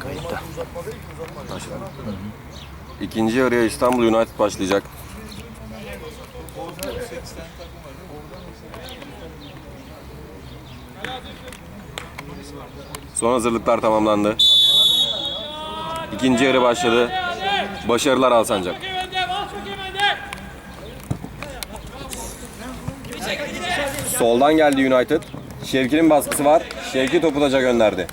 Kayıtta. İkinci yarıya İstanbul United başlayacak. Son hazırlıklar tamamlandı. İkinci yarı başladı. Başarılar Alsancak. Soldan geldi United. Şevki'nin baskısı var. Şevki topu taca gönderdi.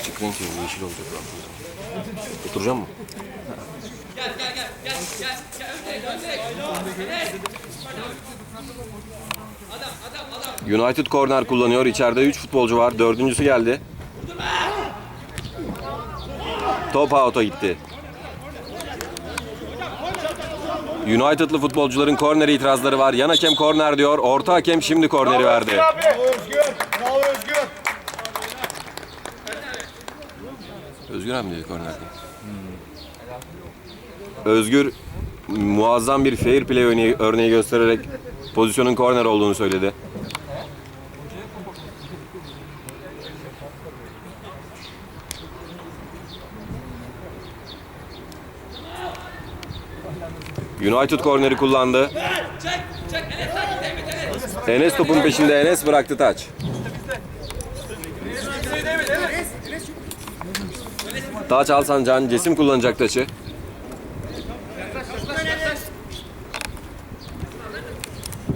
Açık renk yani yeşil olacak. Oturacağım mı? United corner kullanıyor. İçeride 3 futbolcu var. Dördüncüsü geldi. Top out'a gitti. United'lı futbolcuların korneri itirazları var. Yan hakem korner diyor. Orta hakem şimdi korneri verdi. Bravo Özgür. Bravo Özgür. Özgür abi dedi korner diye. Özgür muazzam bir fair play örneği, örneği göstererek pozisyonun korner olduğunu söyledi. United korneri kullandı. Enes topun peşinde. Enes bıraktı taç. Taç Alsancan cesim kullanacak taçı.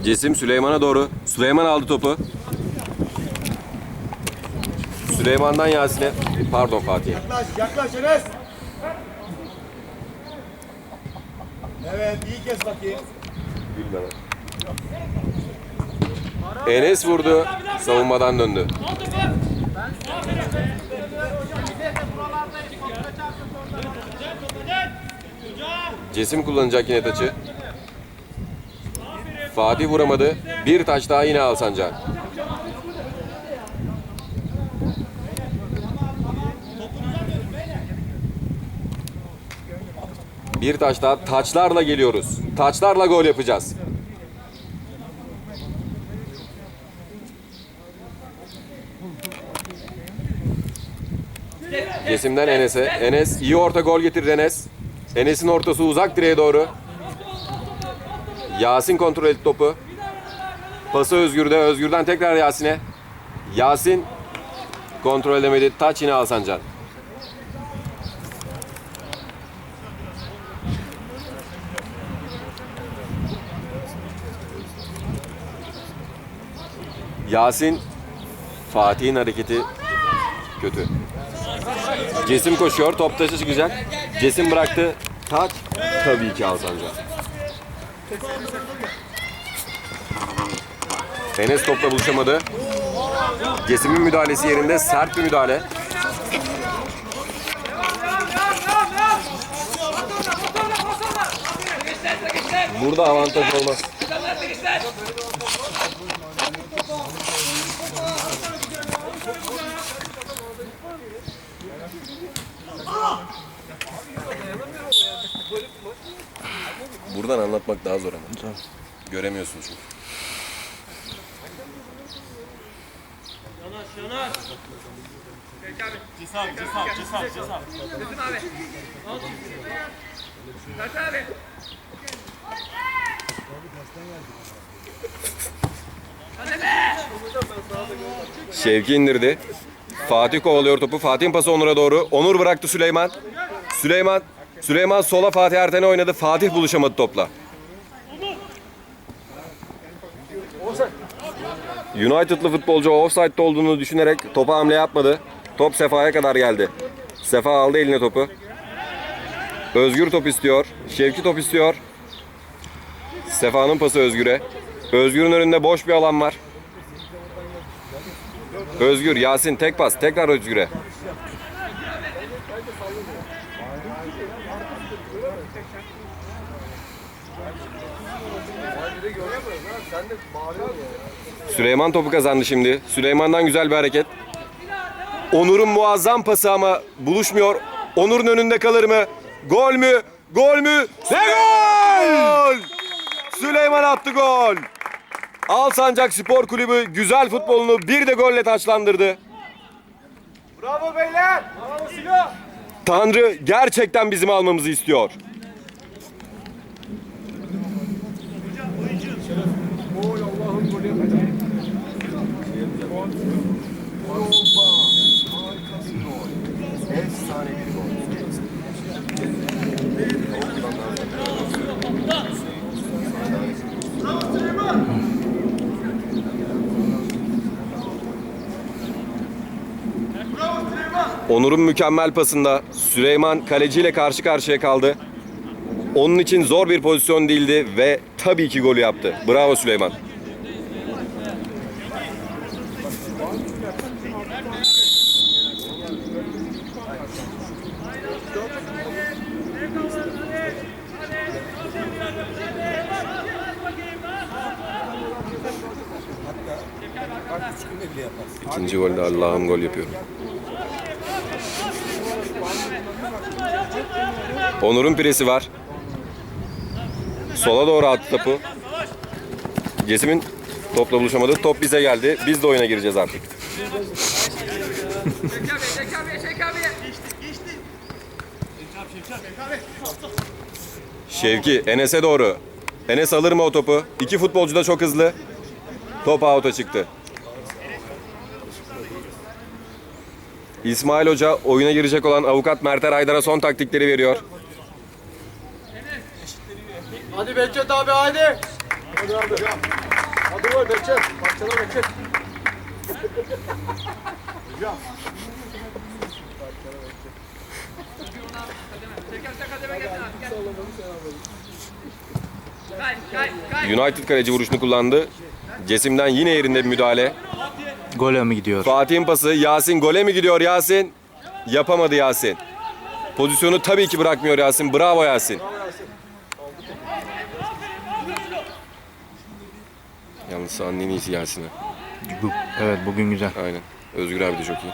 Cesim Süleyman'a doğru. Süleyman aldı topu. Süleyman'dan Yasin'e. Pardon Fatih. Yaklaş yaklaş Enes. Evet iyi kes bakayım. Enes vurdu. Savunmadan döndü. Cesim kullanacak yine taçı. Fatih vuramadı. Bir taş daha yine Alsancak. Bir taş daha. Taçlarla geliyoruz. Taçlarla gol yapacağız. Cesim'den Enes'e. Enes iyi orta gol getirir Enes. Enes'in ortası uzak direğe doğru. Yasin kontrol etti topu. Pası Özgür'de. Özgür'den tekrar Yasin'e. Yasin kontrol edemedi. Taç yine Alsancan. Yasin Fatih'in hareketi kötü. Cesim koşuyor. Top taşı çıkacak. Cesim bıraktı. Taç. Tabii ki Alsancak. Enes topla buluşamadı. Cesim'in müdahalesi yerinde sert bir müdahale. Burada avantaj olmaz. Buradan anlatmak daha zor ama. Göremiyorsun çünkü. Şevki indirdi. Fatih kovalıyor topu. Fatih'in pası Onur'a doğru. Onur bıraktı Süleyman. Süleyman Süleyman sola Fatih Erten'e oynadı. Fatih buluşamadı topla. United'lı futbolcu offside'de olduğunu düşünerek topa hamle yapmadı. Top Sefa'ya kadar geldi. Sefa aldı eline topu. Özgür top istiyor. Şevki top istiyor. Sefa'nın pası Özgür'e. Özgür'ün önünde boş bir alan var. Özgür, Yasin tek pas. Tekrar Özgür'e. Süleyman topu kazandı şimdi. Süleyman'dan güzel bir hareket. Onur'un muazzam pası ama buluşmuyor. Onur'un önünde kalır mı? Gol mü? Gol mü? Ve gol! Süleyman attı gol. Alsancak Spor Kulübü güzel futbolunu bir de golle taçlandırdı. Bravo beyler. Bravo Silo. Tanrı gerçekten bizim almamızı istiyor. Onur'un mükemmel pasında Süleyman kaleciyle karşı karşıya kaldı. Onun için zor bir pozisyon değildi ve tabii ki golü yaptı. Bravo Süleyman. İkinci golde Allah'ım gol yapıyorum. Onur'un presi var. Sola doğru attı topu. Cesim'in topla buluşamadı. Top bize geldi. Biz de oyuna gireceğiz artık. Şevki Enes'e doğru. Enes alır mı o topu? İki futbolcu da çok hızlı. Top out'a çıktı. İsmail Hoca oyuna girecek olan avukat Merter Aydar'a son taktikleri veriyor. Hadi Behçet abi hadi. Hadi hadi. Hadi vur Behçet. Parçala Behçet. United kaleci vuruşunu kullandı. Cesim'den yine yerinde bir müdahale. Gole mi gidiyor? Fatih'in pası. Yasin gole mi gidiyor Yasin? Yapamadı Yasin. Pozisyonu tabii ki bırakmıyor Yasin. Bravo Yasin. Yalnız en iyisi. Bu, evet bugün güzel. Aynen. Özgür abi de çok iyi.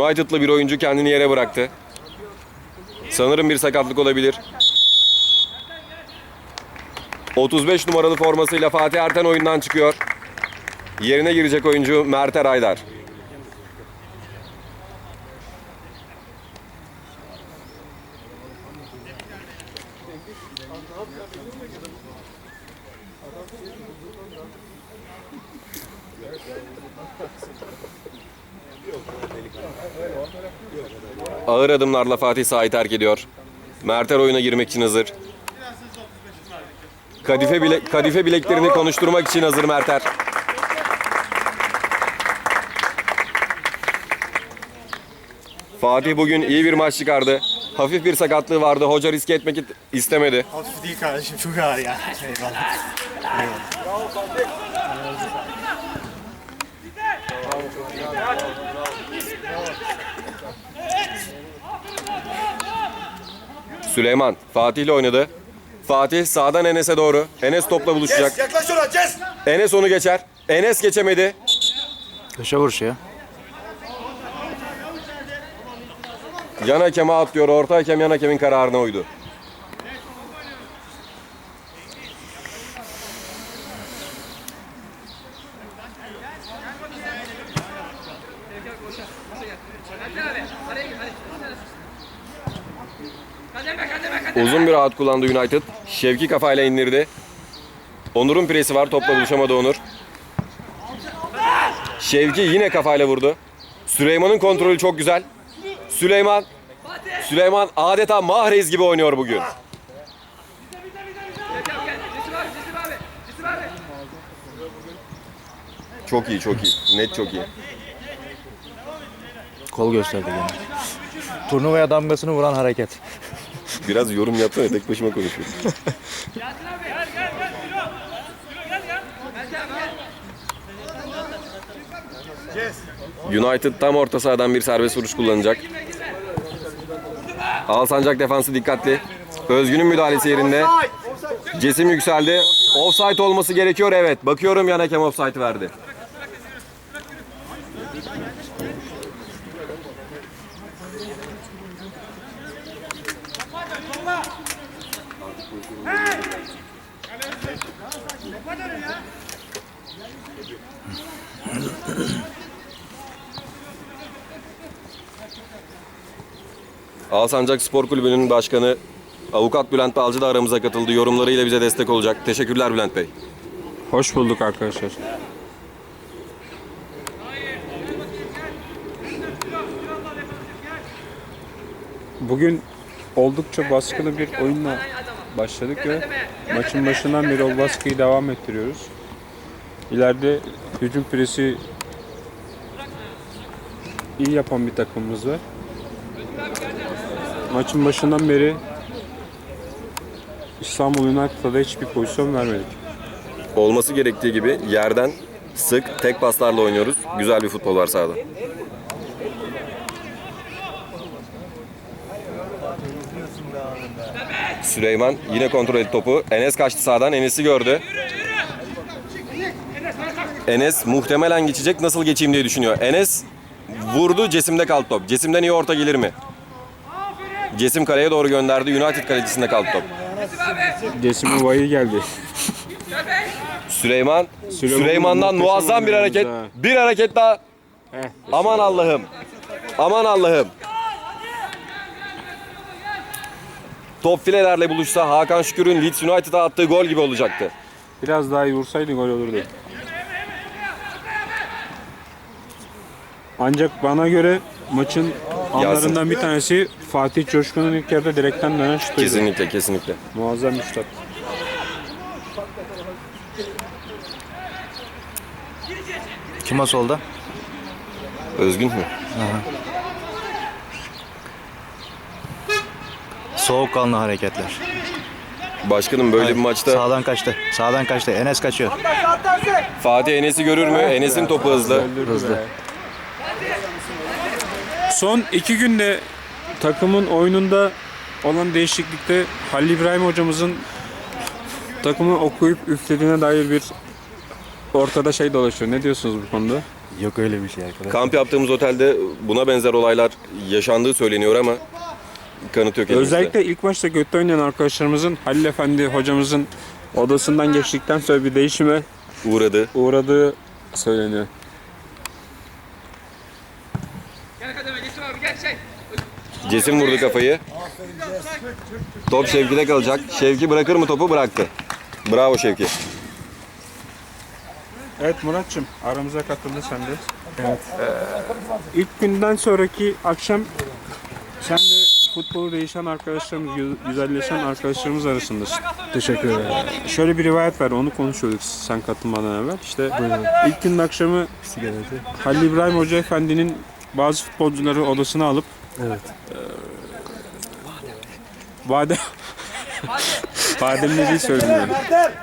United'lı bir oyuncu kendini yere bıraktı. Sanırım bir sakatlık olabilir. 35 numaralı formasıyla Fatih Erten oyundan çıkıyor. Yerine girecek oyuncu Merter Aydar. Ağır adımlarla Fatih sahayı terk ediyor. Merter oyuna girmek için hazır. Kadife, bile, kadife bileklerini konuşturmak için hazır Merter. Fatih bugün iyi bir maç çıkardı. Hafif bir sakatlığı vardı. Hoca riske etmek istemedi. Hafif değil kardeşim çok ağır ya. Eyvallah. Süleyman Fatih ile oynadı. Fatih sağdan Enes'e doğru. Enes topla buluşacak. Ces yaklaş ona Ces. Enes onu geçer. Enes geçemedi. Köşe vuruşu ya. Yan hakeme atlıyor. Orta hakem yan hakemin kararına uydu. Uzun bir rahat kullandı United. Şevki kafayla indirdi. Onur'un presi var. Topla buluşamadı Onur. Şevki yine kafayla vurdu. Süleyman'ın kontrolü çok güzel. Süleyman Süleyman adeta Mahrez gibi oynuyor bugün. Çok iyi, çok iyi. Net çok iyi. Kol gösterdi gene. Turnuvaya damgasını vuran hareket. Biraz yorum yapsana tek başıma konuşuyorum. United tam orta sahadan bir serbest vuruş kullanacak. Alsancak defansı dikkatli. Özgün'ün müdahalesi yerinde. Cesim yükseldi. Offside olması gerekiyor evet. Bakıyorum yan hakem offside verdi. Alsancak Spor Kulübü'nün başkanı Avukat Bülent Balcı da aramıza katıldı. Yorumlarıyla bize destek olacak. Teşekkürler Bülent Bey. Hoş bulduk arkadaşlar. Bugün oldukça baskılı bir oyunla başladık ve maçın başından beri o baskıyı devam ettiriyoruz. İleride hücum presi iyi yapan bir takımımız var. Maçın başından beri İstanbul United'a da hiçbir pozisyon vermedik. Olması gerektiği gibi yerden sık tek paslarla oynuyoruz. Güzel bir futbol var sahada. Süleyman yine kontrol etti topu. Enes kaçtı sağdan. Enes'i gördü. Enes muhtemelen geçecek. Nasıl geçeyim diye düşünüyor. Enes vurdu. Cesim'de kaldı top. Cesim'den iyi orta gelir mi? Cesim kaleye doğru gönderdi. United kalecisinde kaldı top. Cesim Uvayi geldi. Süleyman, Süleyman Süleyman'dan muhteşem muazzam bir oynuyoruz hareket. ha. Bir hareket daha. Heh, Aman Allah'ım. Aman Allah'ım. Top filelerle buluşsa Hakan Şükür'ün Leeds United'a attığı gol gibi olacaktı. Biraz daha iyi vursaydı gol olurdu. Ancak bana göre maçın anlarından bir tanesi Fatih Coşkun'un ilk yarıda direkten dönen şutuydu. Kesinlikle, kesinlikle. Muazzam bir şut. Kim o solda? Özgün mü? Soğukkanlı hareketler. Başkanım böyle bir maçta Sağdan kaçtı. Sağdan kaçtı. Enes kaçıyor. Fatih Enes'i görür mü? Enes'in topu hızlı. Hızlı. Son iki günde takımın oyununda olan değişiklikte Halil İbrahim hocamızın takımı okuyup üflediğine dair bir ortada şey dolaşıyor. Ne diyorsunuz bu konuda? Yok öyle bir şey arkadaş. Kamp yaptığımız otelde buna benzer olaylar yaşandığı söyleniyor ama kanıt yok elimizde. Özellikle ilk maçta götte oynayan arkadaşlarımızın Halil Efendi hocamızın odasından geçtikten sonra bir değişime uğradı. uğradığı söyleniyor. Cesim vurdu kafayı. Top Şevki'de kalacak. Şevki bırakır mı topu? Bıraktı. Bravo Şevki. Evet Muratçım aramıza katıldı sen de. Evet. ilk günden sonraki akşam sen de futbolu değişen arkadaşlarımız, gü- güzelleşen arkadaşlarımız arasındasın. Teşekkür ederim. Şöyle bir rivayet var onu konuşuyorduk sen katılmadan evvel. İşte ilk günün akşamı Halil İbrahim Hoca Efendi'nin bazı futbolcuları odasına alıp Evet. Badem Badem dediği söyleniyor.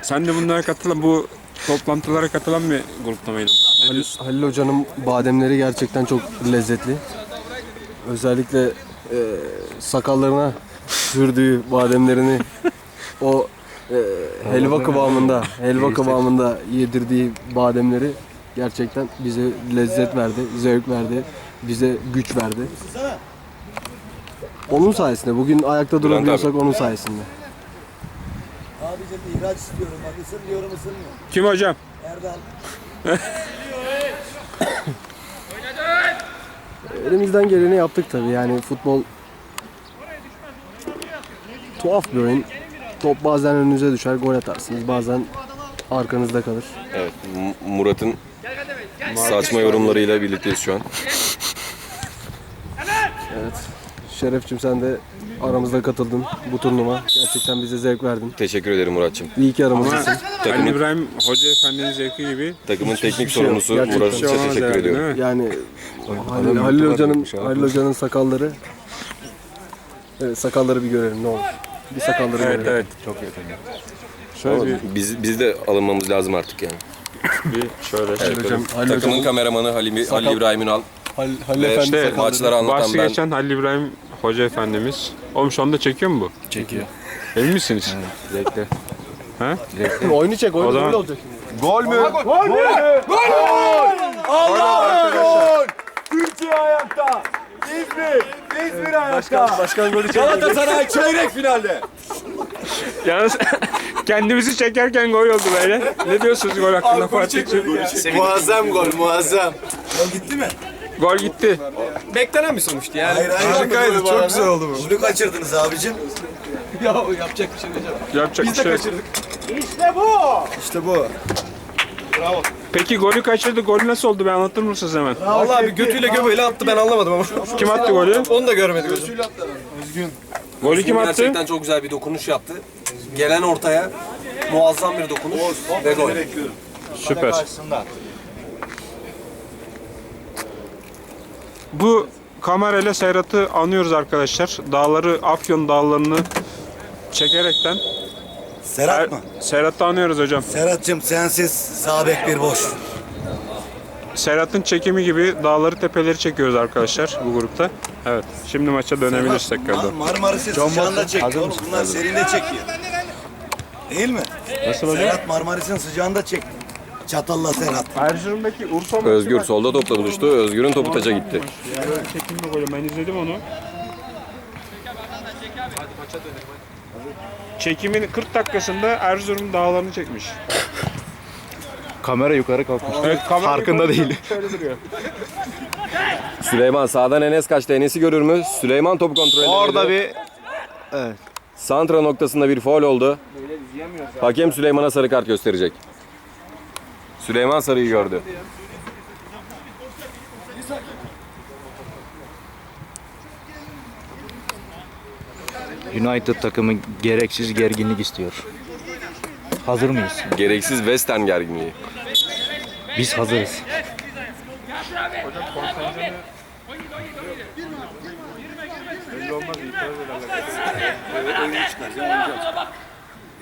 Sen de bunlara katılan bu toplantılara katılan bir grupta mıydın? Ne Halil, diyorsun? Halil Hoca'nın bademleri gerçekten çok lezzetli. Özellikle e, sakallarına sürdüğü bademlerini o e, helva kıvamında, helva kıvamında yedirdiği bademleri gerçekten bize lezzet verdi, zevk verdi, bize güç verdi. Onun sayesinde bugün ayakta durabiliyorsak onun sayesinde. Abicim ihraç istiyorum. Bak ısın diyorum ısınmıyor. Kim hocam? Erdal. Elimizden geleni yaptık tabii yani futbol tuhaf bir oyun. Top bazen önünüze düşer, gol atarsınız. Bazen arkanızda kalır. Evet, M- Murat'ın saçma yorumlarıyla birlikteyiz şu an. Şerefçim sen de aramızda katıldın bu turnuva. Gerçekten bize zevk verdin. Teşekkür ederim Murat'cığım. İyi ki aramızdasın. Halil Takımın, İbrahim Hoca Efendi'nin zevki gibi takımın teknik şey yok. sorumlusu Gerçekten Murat bir şey teşekkür yani, ediyorum. mi? Yani Halil, Halil Hoca'nın Halil Hoca'nın sakalları Evet sakalları bir görelim ne olur. Bir sakalları Evet görelim. evet. Çok Şöyle bir, Biz, biz de alınmamız lazım artık yani. bir şöyle. Evet, Hocam, Halil takımın Hocam- kameramanı Halil, Halil İbrahim Ünal. Halil, Halil Ve Efendi işte sakalları. maçları anlatan Bahsi ben. geçen Halil İbrahim Hoca Efendimiz. Oğlum şu anda çekiyor mu bu? Çekiyor. Emin misiniz? Bekle. Ha? Oyunu çek oyunu O zaman- böyle olacak şimdi. Gol mü? Gol! ayakta. İzmir. İzmir ayakta. Başkan golü Galatasaray çeyrek finalde. Yalnız kendimizi çekerken gol oldu böyle. Ne diyorsunuz gol hakkında Fatih'ciğim? Muazzam gol muazzam. Gol gitti. Beklenen bir sonuçtu yani. Hayır hayır. Harikaydı çok güzel oldu bu. Golü kaçırdınız abicim. Yapacak bir şey yok. İşte bu. Peki golü kaçırdı. Golü nasıl oldu? Ben anlatır mısınız hemen? Vallahi bir götüyle göbeğiyle attı ben anlamadım ama. Kim attı golü? Onu da görmedik. Golü kim attı? Gerçekten çok güzel bir dokunuş yaptı. Gelen ortaya muazzam bir dokunuş ve gol. Süper. Bu kamerayla Serhat'ı anıyoruz arkadaşlar. Dağları, Afyon dağlarını çekerekten. Serhat mı? Serhat'ı anıyoruz hocam. Serhat'cığım sensiz sağ bek bir boş. Serhat'ın çekimi gibi dağları tepeleri çekiyoruz arkadaşlar bu grupta. Evet. Şimdi maça dönebiliriz tekrardan. Mar Marmaris'in sıcağında çekiyor. Oğlum bunlar serinde çekiyor. Değil mi? Nasıl hocam? Serhat Marmaris'in sıcağında çekti. Çatalla Serhat. Erzurum'daki Urfa maçı Özgür solda topla buluştu. Özgür'ün topu taça gitti. Yani çekimli golü. Ben izledim onu. Çekimin 40 dakikasında Erzurum dağlarını çekmiş. Kamera yukarı kalkmış. Evet, kamera Farkında yukarı değil. Şöyle duruyor. Süleyman sağdan Enes kaçtı. Enes'i görür mü? Süleyman topu kontrol edemedi. Orada bir Santra noktasında bir faul oldu. Hakem Süleyman'a sarı kart gösterecek. Süleyman sarıyı gördü. United takımı gereksiz gerginlik istiyor. Hazır mıyız? Gereksiz western gerginliği. Biz hazırız.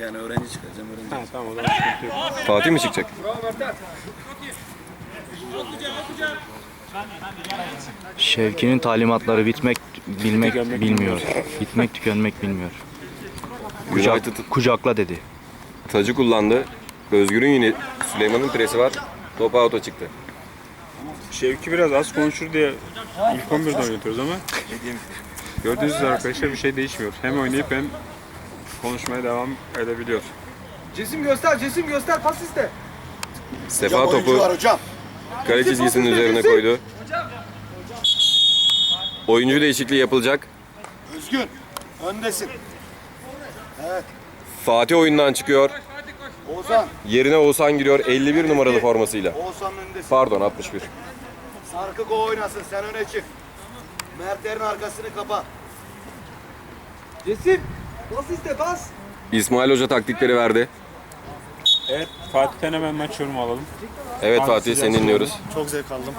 Yani öğrenci çıkaracağım öğrenci. Ha, tamam o zaman sıkıntı yok. Fatih mi çıkacak? Şevki'nin talimatları bitmek, bilmek bilmiyor. Bitmek, tükenmek bilmiyor. Kucak, United kucakla dedi. tacı kullandı. Özgür'ün yine Süleyman'ın presi var. Top out'a çıktı. Şevki biraz az konuşur diye ilk 11'de oynatıyoruz ama gördüğünüz üzere arkadaşlar bir şey değişmiyor. Hem oynayıp hem konuşmaya devam edebiliyor. Cesim göster, cesim göster, pas iste. Sefa topu hocam. kale çizgisinin üzerine koydu. Oyuncu değişikliği yapılacak. Özgün. Öndesin. Fatih oyundan çıkıyor. Oğuzhan. Yerine Oğuzhan giriyor 51 numaralı formasıyla. Oğuzhan'ın öndesin. Pardon 61. Sarkık o oynasın sen öne çık. Mertlerin arkasını kapa. Cesim. İste. İsmail Hoca taktikleri verdi. Evet Fatih'ten hemen maç yorumu alalım. Evet Fatih seni dinliyoruz. Çok zevk aldım.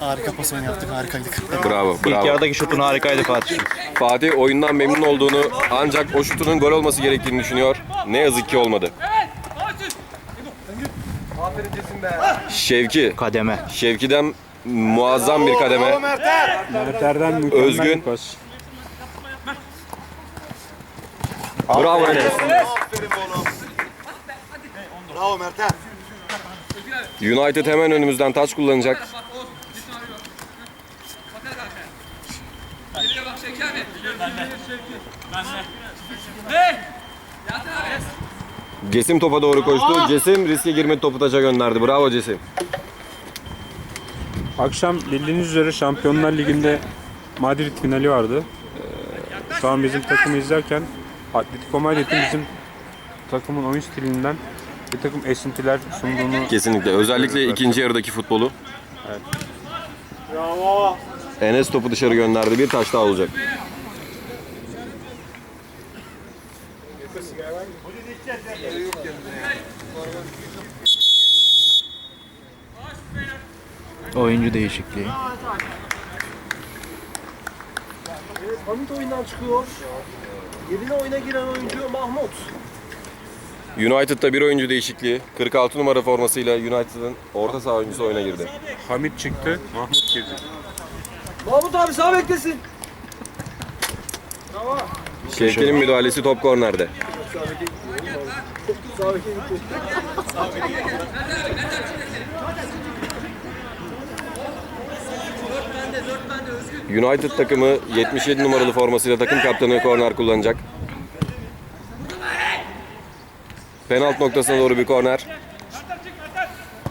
Harika pas oyunu yaptık, harikaydık. Bravo, İlk bravo. yarıdaki şutun harikaydı Fatih. Fatih oyundan memnun olduğunu ancak o şutunun gol olması gerektiğini düşünüyor. Ne yazık ki olmadı. Şevki. Kademe. Şevki'den muazzam bir kademe. Mertlerden mükemmel Özgün. bir pas. Bravo Enes. Bravo Mert'e. United hemen önümüzden taç kullanacak. Cesim topa doğru koştu. Cesim riske girmedi topu taça gönderdi. Bravo Cesim. Akşam bildiğiniz üzere Şampiyonlar Ligi'nde Madrid finali vardı. Ee, Şu an bizim takımı izlerken Atletico Madrid'in bizim takımın oyun stilinden bir takım esintiler sunduğunu Kesinlikle. Özellikle ikinci yarıdaki futbolu. Enes topu dışarı gönderdi. Bir taş daha olacak. Oyuncu değişikliği. Hamit oyundan çıkıyor. Yerine oyuna giren oyuncu Mahmut. United'da bir oyuncu değişikliği. 46 numara formasıyla United'ın orta saha oyuncusu oyuna girdi. Hamit çıktı, Mahmut girdi. Mahmut abi sağ beklesin. Şevki'nin müdahalesi top kornerde. United takımı 77 numaralı formasıyla takım kaptanı korner kullanacak. Penaltı noktasına doğru bir korner.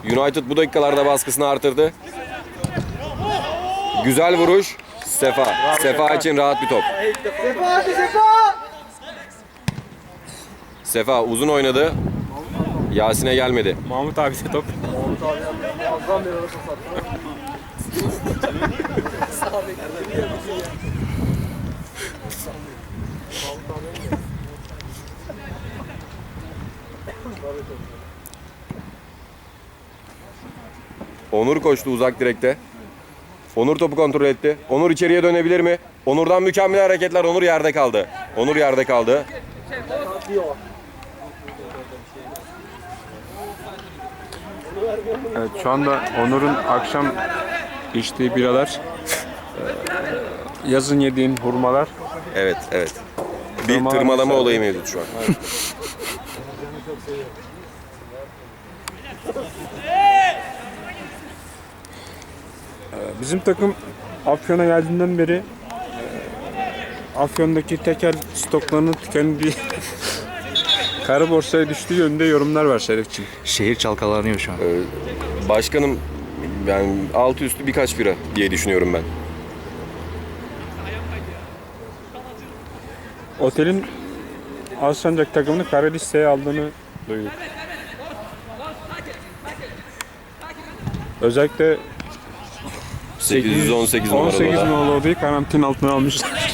United bu dakikalarda baskısını artırdı. Güzel vuruş. Sefa. Sefa için rahat bir top. Sefa uzun oynadı. Yasin'e gelmedi. Mahmut abi de top. Onur koştu uzak direkte. Onur topu kontrol etti. Onur içeriye dönebilir mi? Onur'dan mükemmel hareketler. Onur yerde kaldı. Onur yerde kaldı. Evet şu anda Onur'un akşam içtiği biralar, yazın yediğin hurmalar. Evet, evet. Bir Tırmalama tırmalama olayı mevcut şu an. Bizim takım Afyon'a geldiğinden beri eee, Afyon'daki tekel stoklarının tükendiği kara borsaya düştüğü yönünde yorumlar var Şerifçim. Şehir çalkalanıyor şu an. Başkanım yani altı üstü birkaç bira diye düşünüyorum ben. Otelin Alsancak takımını kara listeye aldığını duyduk. Özellikle 818 numaralı. 18 oda. numaralı odayı karantina altına almışlar.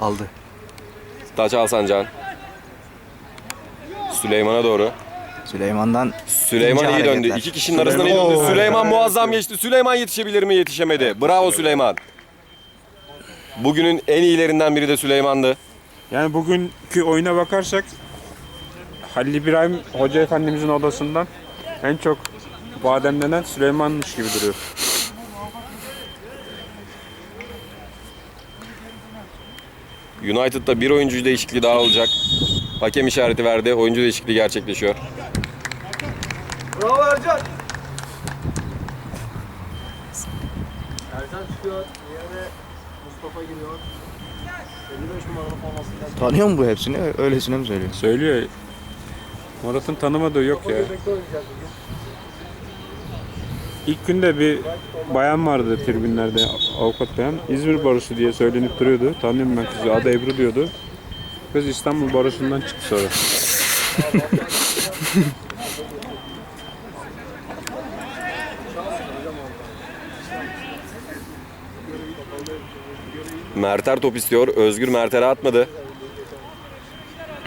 Aldı. Taç Alsancan. Süleyman'a doğru. Süleyman'dan Süleyman iyi döndü. hareketler. İki kişinin arasından iyi döndü. Süleyman muazzam geçti. Süleyman yetişebilir mi? Yetişemedi. Bravo Süleyman. Bugünün en iyilerinden biri de Süleyman'dı. Yani bugünkü oyuna bakarsak Halil İbrahim Hoca Efendimizin odasından en çok bademlenen Süleyman'mış gibi duruyor. United'da bir oyuncu değişikliği daha olacak. Hakem işareti verdi. Oyuncu değişikliği gerçekleşiyor. Bravo Ercan. Ercan çıkıyor. Yerine Mustafa giriyor. 55 numaralı formasıyla. tanıyor mu bu hepsini? Öylesine mi söylüyor? Söylüyor. Murat'ın tanımadığı yok ya. İlk günde bir bayan vardı tribünlerde, avukat bayan. İzmir Barosu diye söylenip duruyordu. Tanıyorum ben kızı, adı Ebru diyordu. Kız İstanbul Barosu'ndan çıktı sonra. Merter top istiyor. Özgür Merter'e atmadı.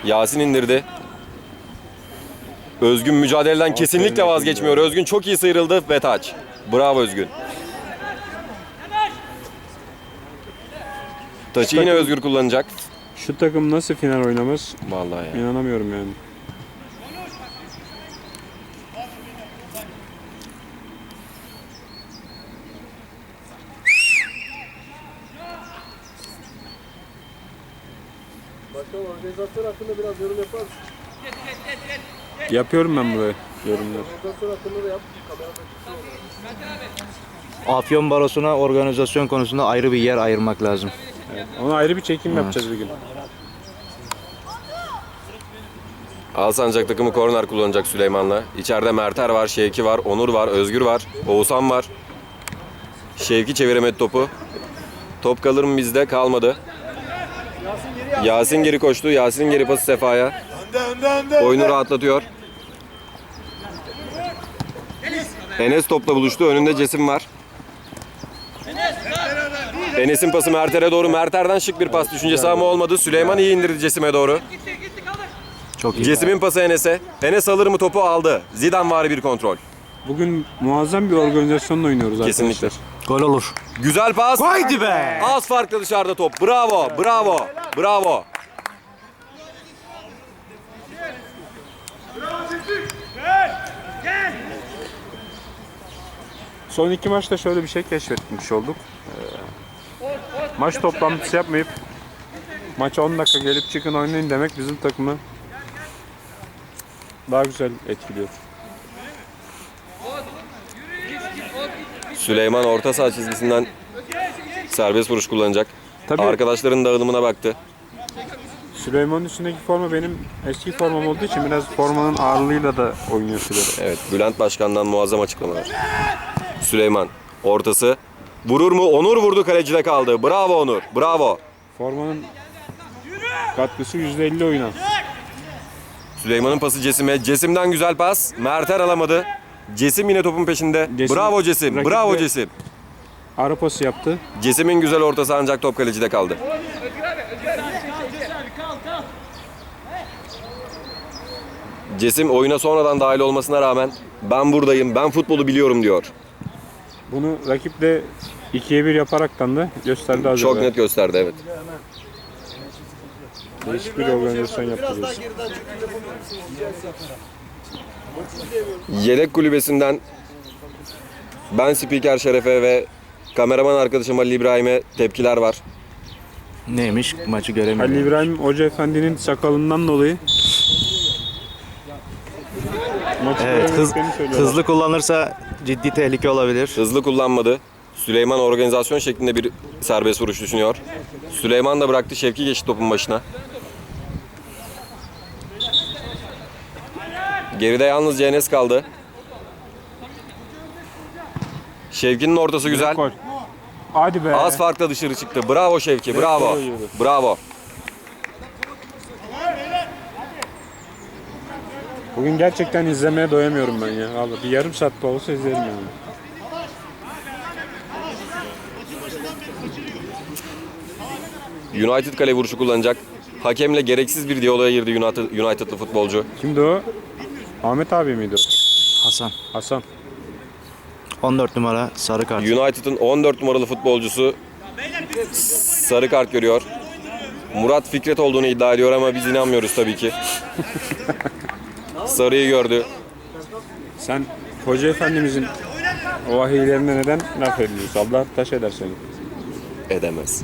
Yasin indirdi. Özgün mücadeleden kesinlikle vazgeçmiyor. Özgün çok iyi sıyrıldı ve taç. Bravo Özgün. Taçı yine Özgür kullanacak. Şu takım nasıl final oynamaz Vallahi ya. inanamıyorum yani. Başkanım organizasyon hakkında biraz yorum yapar mısın? Yapıyorum ben buraya yorumlar. Organizasyon hakkında da yap. Kamerada Afyon Barosu'na organizasyon konusunda ayrı bir yer ayırmak lazım. Ona ayrı bir çekim yapacağız bir gün. Alsancak takımı korner kullanacak Süleyman'la. İçeride Merter var, Şevki var, Onur var, Özgür var, Oğuzhan var. Şevki çeviremedi topu. Top kalır mı bizde? Kalmadı. Yasin geri koştu. Yasin'in geri pası Sefa'ya. Oyunu rahatlatıyor. Enes topla buluştu. Önünde Cesim var. Enes'in pası Merter'e doğru. Merter'den şık bir pas düşüncesi ama olmadı. Süleyman iyi indirdi Cesim'e doğru. Çok iyi. Cesim'in pası Enes'e. Enes alır mı topu aldı. Zidane var bir kontrol. Bugün muazzam bir organizasyonla oynuyoruz Kesinlikle. arkadaşlar. Gol olur. Güzel pas. Haydi be! Az farklı dışarıda top. Bravo, bravo, bravo. Son iki maçta şöyle bir şey keşfetmiş olduk. Ee, maç toplantısı yapmayıp maça 10 dakika gelip çıkın oynayın demek bizim takımı daha güzel etkiliyor. Süleyman orta saha çizgisinden serbest vuruş kullanacak. Tabii Arkadaşların dağılımına baktı. Süleyman'ın üstündeki forma benim eski formam olduğu için biraz formanın ağırlığıyla da oynuyor Süleyman. Evet, Bülent Başkan'dan muazzam açıklamalar. Süleyman ortası. Vurur mu? Onur vurdu kalecide kaldı. Bravo Onur. Bravo. Formanın katkısı %50 oyuna. Süleyman'ın pası Cesim'e. Cesim'den güzel pas. Merter alamadı. Cesim yine topun peşinde. Cesim- Bravo Cesim. Bravo Cesim. Ara pası yaptı. Cesim'in güzel ortası ancak top kalecide kaldı. Cesim oyuna sonradan dahil olmasına rağmen ben buradayım, ben futbolu biliyorum diyor. Bunu rakip de 2'ye 1 yaparaktan da gösterdi az Çok net gösterdi evet. Değişik bir organizasyon yaptırıyoruz. Yedek kulübesinden ben spiker Şeref'e ve kameraman arkadaşım Ali İbrahim'e tepkiler var. Neymiş maçı göremiyorum. Halil İbrahim Hoca Efendi'nin sakalından dolayı maçı Evet hız, söylüyorlar. hızlı kullanırsa ciddi tehlike olabilir. Hızlı kullanmadı. Süleyman organizasyon şeklinde bir serbest vuruş düşünüyor. Süleyman da bıraktı. Şevki geçti topun başına. Geride yalnızca Enes kaldı. Şevki'nin ortası güzel. Hadi be. Az farkla dışarı çıktı. Bravo Şevki. Bravo. Bravo. Bugün gerçekten izlemeye doyamıyorum ben ya. Vallahi bir yarım saat de olsa izlerim yani. United kale vuruşu kullanacak. Hakemle gereksiz bir diyaloğa girdi United, United'lı futbolcu. Kimdi o? Ahmet abi miydi o? Hasan. Hasan. 14 numara sarı kart. United'ın 14 numaralı futbolcusu sarı kart görüyor. Murat Fikret olduğunu iddia ediyor ama biz inanmıyoruz tabii ki. Sarıyı gördü. Sen Hoca Efendimizin o vahiylerine neden laf ediyorsun? Allah taş eder seni. Edemez.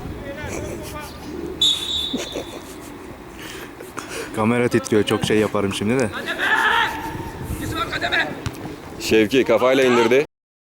Kamera titriyor çok şey yaparım şimdi de. Şevki kafayla indirdi.